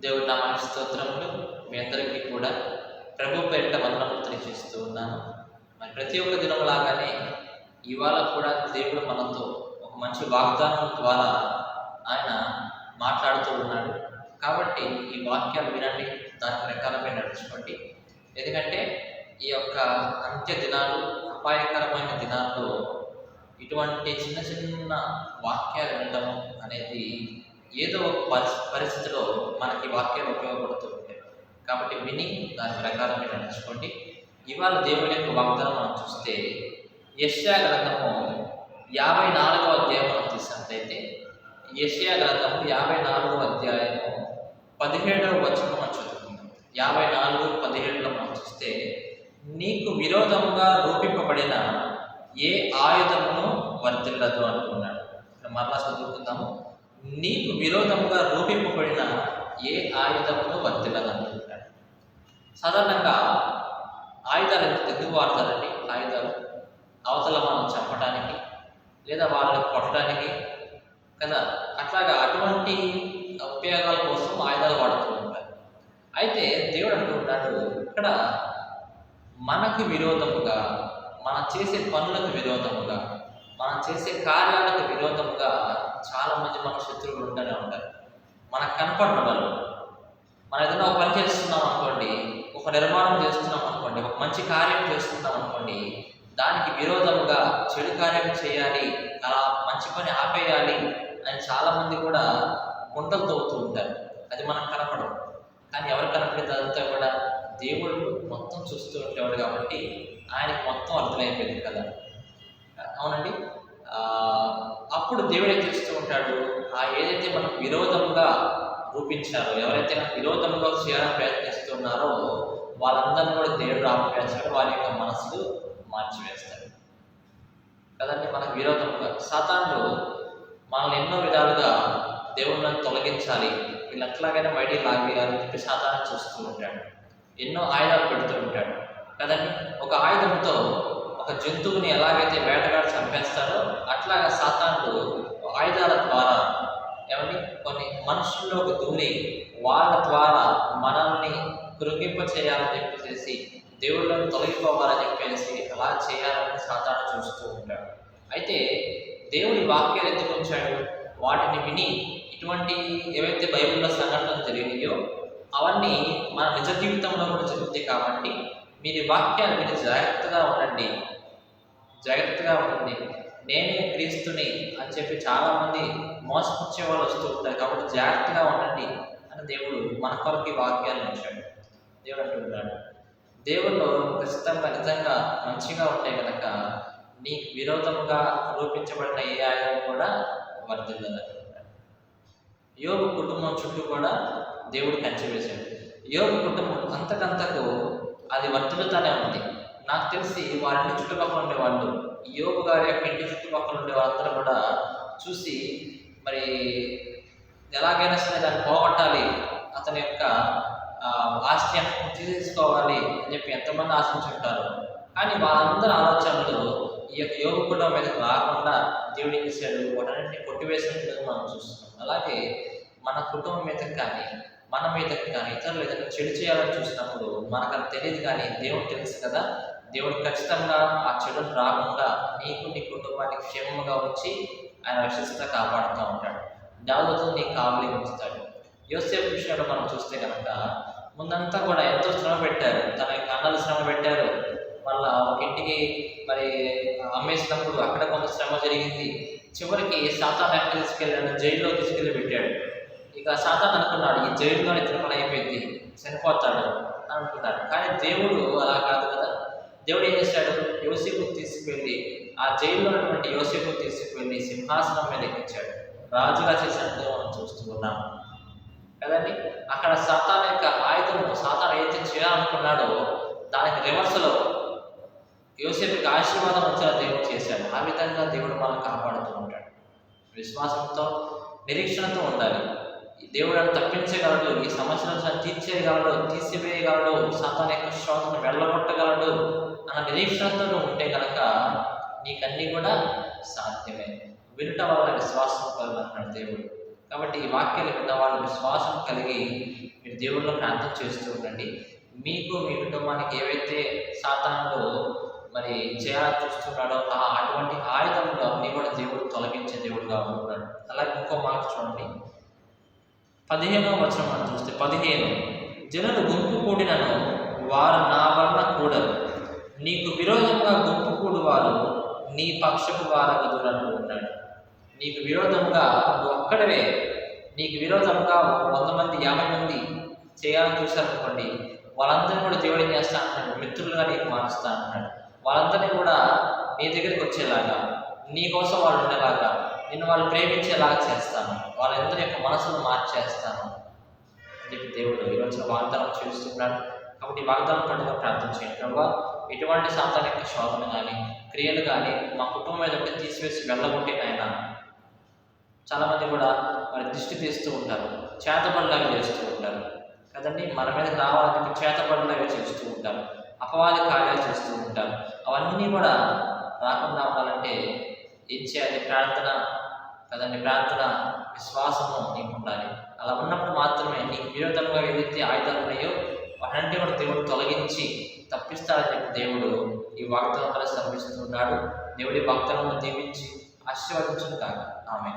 దేవుడు నామానికి స్తోత్రములు మీ అందరికీ కూడా ప్రభు పేరిట వందనములు తెలియజేస్తూ ఉన్నాను. మరి ప్రతి ఒక్క దినం లాగానే ఇవాళ కూడా దేవుడు మనతో ఒక మంచి వాగ్దానం ద్వారా ఆయన మాట్లాడుతూ ఉన్నాడు. కాబట్టి ఈ వాక్యాలు వినండి దాని ప్రకారమే నడుచుకోండి. ఎందుకంటే ఈ యొక్క అంత్య దినాలు అపాయకరమైన దినాల్లో ఇటువంటి చిన్న చిన్న వాక్యాలు వినడం అనేది ఏదో ఒక పరిస్థితిలో మనకి వాక్యం ఉపయోగపడుతూ ఉంటాయి కాబట్టి విని దాని ప్రకారం మీరు నడుచుకోండి ఇవాళ దేవుని యొక్క వాగ్దానం మనం చూస్తే యష్యా గ్రంథము యాభై నాలుగవ అధ్యాయం మనం తీసినట్లయితే యష్యా గ్రంథము యాభై నాలుగవ అధ్యాయము పదిహేడవ వచనం మనం చదువుకుందాం. యాభై నాలుగు పదిహేడులో మనం చూస్తే నీకు విరోధంగా రూపింపబడిన ఏ ఆయుధమును వర్తిల్లదు అంటున్నాడు మరలా చదువుకుందాము. నీకు విరోధముగా రూపింపబడిన ఏ ఆయుధమును వర్తిల్లదు సాధారణంగా ఆయుధాలు ఎందుకు ఎందుకు వాడతారండి? ఆయుధాలు అవతల మనం చంపడానికి లేదా వాళ్ళని కొట్టడానికి కదా? అట్లాగా అటువంటి ఉపయోగాల కోసం ఆయుధాలు వాడుతూ ఉంటారు. అయితే దేవుడు అంటున్నాడు ఇక్కడ మనకు విరోధముగా మనం చేసే పనులకు విరోధముగా మనం చేసే కార్యాలకు విరోధముగా చాలా మంది మన శత్రువులు ఉంటూనే ఉంటారు. మనకు కనపడిన వాళ్ళు. మనం ఏదైనా ఒక పని చేస్తున్నాం అనుకోండి ఒక నిర్మాణం చేస్తున్నాం అనుకోండి ఒక మంచి కార్యం చేస్తున్నాం అనుకోండి దానికి విరోధముగా చెడు కార్యం చేయాలి అలా మంచి పని ఆపేయాలి అని చాలామంది కూడా గుంటలు తవ్వుతూ ఉంటారు. అది మనకు కనపడదు. కానీ ఎవరు కనపడేది అదంతా కూడా దేవుడు మొత్తం చూస్తూ ఉండేవాడు కాబట్టి ఆయనకు మొత్తం అర్థమైపోయింది కదా. అవునండి. అప్పుడు దేవుడు ఏం చేస్తూ ఉంటాడు? ఆ ఏదైతే మనం విరోధంగా రూపించారో ఎవరైతే మనకు విరోధంగా చేయాలని ప్రయత్నిస్తున్నారో వాళ్ళందరినీ కూడా దేవుడు ఆపివేస్తాడు వారి యొక్క మనసులు మార్చివేస్తాడు. కదండి మనకు విరోధంగా సాతానుడు మనల్ని ఎన్నో విధాలుగా దేవుళ్ళని తొలగించాలి. వీళ్ళు ఎట్లాగైనా బయటికి లాగేయాలని చెప్పి సాతాను చూస్తూ ఉంటాడు. ఎన్నో ఆయుధాలు పెడుతూ ఉంటాడు. కదండి ఒక ఆయుధంతో ఒక జంతువుని ఎలాగైతే వేటగాడు చంపేస్తాడో అట్లాగా సాతానుడు ఆయుధాల ద్వారా ఏమండి? కొన్ని మనుషుల్లోకి దూరి వాళ్ళ ద్వారా మనల్ని కృంగింప చేయాలని చెప్పేసి దేవుళ్ళని తొలగిపోవాలని చెప్పేసి అలా చేయాలని సాతాను చూస్తూ ఉంటాడు. అయితే దేవుడి వాక్యాలు ఎందుకు ఉంచాడు? వాటిని విని ఇటువంటి ఏవైతే బైబిల్లో సంఘటనలు జరిగినాయో అవన్నీ మన నిజ జీవితంలో కూడా జరుగుతాయి కాబట్టి మీరు వాక్యాలు మీరు జాగ్రత్తగా ఉండండి. జాగ్రత్తగా ఉండండి. నేనే క్రీస్తుని అని చెప్పి చాలామంది మోసపుచ్చే వాళ్ళు వస్తూ ఉంటారు. కాబట్టి జాగ్రత్తగా ఉండండి అని దేవుడు మన కొరకు వాక్యాలు ఉంచాడు దేవుడు అంటున్నాడు దేవుళ్ళు ఖచ్చితంగా నిజంగా మంచిగా ఉంటే కనుక నీకు విరోధముగా రూపించబడిన ఏ ఆయుధం కూడా వర్ధిల్లదంటున్నాడు యోగు కుటుంబం చుట్టూ కూడా దేవుడు కంచి వేశాడు. యోగు కుటుంబం అంతకంతకు అది వర్తిల్లుతానే ఉంది. నాకు తెలిసి వారింటి చుట్టుపక్కల ఉండే వాళ్ళు యోగు గారి యొక్క ఇంటి చుట్టుపక్కల ఉండే వాళ్ళందరూ కూడా చూసి మరి ఎలాగైనా సరే దాన్ని పోగొట్టాలి. అతని యొక్క ఆస్తి తీసేసుకోవాలి అని చెప్పి ఎంతమంది ఆశించుంటారు. కానీ వాళ్ళందరి ఆలోచనలు ఈ యొక్క యోగ కుటుంబం మీదకి రాకుండా దేవుడు ఏం చేశాడు? వాటన్నింటినీ కొట్టివేసినట్లుగా మనం చూస్తున్నాం. అలాగే మన కుటుంబం మీద కానీ మన మీదకి కానీ ఇతరులు ఏదైనా చెడు చేయాలని చూసినప్పుడు మనకు అది తెలియదు కానీ దేవుడు తెలుసు కదా. దేవుడు ఖచ్చితంగా ఆ చెడును రాకుండా నీకు నీ కుటుంబానికి క్షేమంగా వచ్చి ఆయన రక్షిస్తా కాపాడుతూ ఉంటాడు. దావుతో నీ కావలి ఉంచుతాడు. యోసేపు విషయంలో మనం చూస్తే కనుక ముందంతా కూడా ఎంతో శ్రమ పెట్టారు. తన యొక్క అన్నలు శ్రమ పెట్టారు. మళ్ళా ఒక ఇంటికి మరి అమ్మేసినప్పుడు అక్కడ కొంత శ్రమ జరిగింది. చివరికి సాతాన్ ఎక్కడ తీసుకెళ్ళాడు జైల్లో తీసుకెళ్ళి పెట్టాడు. ఇక సాతాన్ అనుకున్నాడు ఈ జైల్లో ఇతర అయిపోయింది చనిపోతాడు అని అనుకున్నాడు. కానీ దేవుడు అలా కాదు కదా. దేవుడు ఏం చేశాడు? యోసేపు తీసుకువెళ్ళి ఆ జైల్లో ఉన్నటువంటి యోసేపు తీసుకువెళ్ళి సింహాసనం మీద ఎక్కించాడు. రాజుగా చేసినట్టు మనం చూస్తూ ఉన్నాం. కదండి? అక్కడ సాతాన్ యొక్క ఆయుధము సాతాన్ ఏదైతే చేయాలనుకున్నాడో దానికి రివర్స్లో యోసేపుకి ఆశీర్వాదం వచ్చేలా దేవుడు చేశాడు. ఆ విధంగా దేవుడు మనల్ని కాపాడుతూ ఉంటాడు. విశ్వాసంతో నిరీక్షణతో ఉండాలి. దేవుడు అని తప్పించగలడు ఈ సమస్యను తీర్చేయగలడు తీసివేయగలడు సాతాన్ యొక్క శ్వాసను వెళ్ళగొట్టగలడు అన్న నిరీక్షణతో ఉంటే కనుక నీకన్నీ కూడా సాధ్యమే. వినుట వల్ల విశ్వాసం కలుగుతున్నాడు దేవుడు. కాబట్టి ఈ వాక్యాలు విన్న వాళ్ళు విశ్వాసం కలిగి మీరు దేవుళ్ళు ప్రార్థన చేస్తూ ఉండండి. మీకు మీ కుటుంబానికి ఏవైతే సాతానుడు మరి చేయాలని చూస్తున్నాడో ఆ అటువంటి ఆయుధంలో అన్ని కూడా దేవుడు తొలగించే దేవుడుగా ఉంటున్నాడు. అలాగే ఇంకో మాట చూడండి. పదిహేనవ వచనం మనం చూస్తే పదిహేను. జనులు గుంపు కూడినను వారు నా వలన కూడరు. నీకు విరోధంగా గుంపు కూడు వారు నీ పక్షపు దూరంలో ఉన్నాడు. నీకు విరోధంగా నువ్వు ఒక్కడవే. నీకు విరోధంగా వంద మంది యాభై మంది చేయాలని చూశారనుకోండి వాళ్ళందరినీ కూడా దేవుడు ఏం చేస్తా అంటున్నాడు? మిత్రులుగా నీకు మారుస్తా అంటున్నాడు. వాళ్ళందరినీ కూడా నీ దగ్గరికి వచ్చేలాగా నీ కోసం వాళ్ళు ఉండేలాగా నిన్ను వాళ్ళు ప్రేమించేలాగా చేస్తాను. వాళ్ళందరి యొక్క మనసును మార్చేస్తాను అని చెప్పి దేవుడు ఈరోజు వాగ్దానం చేస్తున్నాడు. కాబట్టి వాగ్దానం పండుగ ప్రార్థన చేయండి. ప్రభావ ఎటువంటి సాంతానిక శోధన కానీ క్రియలు కానీ మా కుటుంబం మీద ఉంటే తీసివేసి వెళ్ళగొట్టే నాయన చాలామంది కూడా మరి దృష్టి తీస్తూ ఉంటారు చేతబడిలాగా చేస్తూ ఉంటారు. కదండి మన మీద రావాలని చేతబడిలాగా చేస్తూ ఉంటారు అపవాది కార్యాలు చేస్తూ ఉంటారు. అవన్నీ కూడా రాకుండా ఉండాలంటే ఏం చేయాలి? ప్రార్థన కదండి ప్రార్థన విశ్వాసము నీకు ఉండాలి అలా ఉన్నప్పుడు మాత్రమే నీకు విరోధంగా ఏదైతే ఆయుధాలు ఉన్నాయో వాటంటే కూడా దేవుడు తొలగించి తప్పిస్తాడని చెప్పి దేవుడు ఈ వాగ్దానం కలిసి సమర్పిస్తున్నాడు దేవుడి వాగ్దానం దీవించి ఆశీర్వదించును కాక ఆమె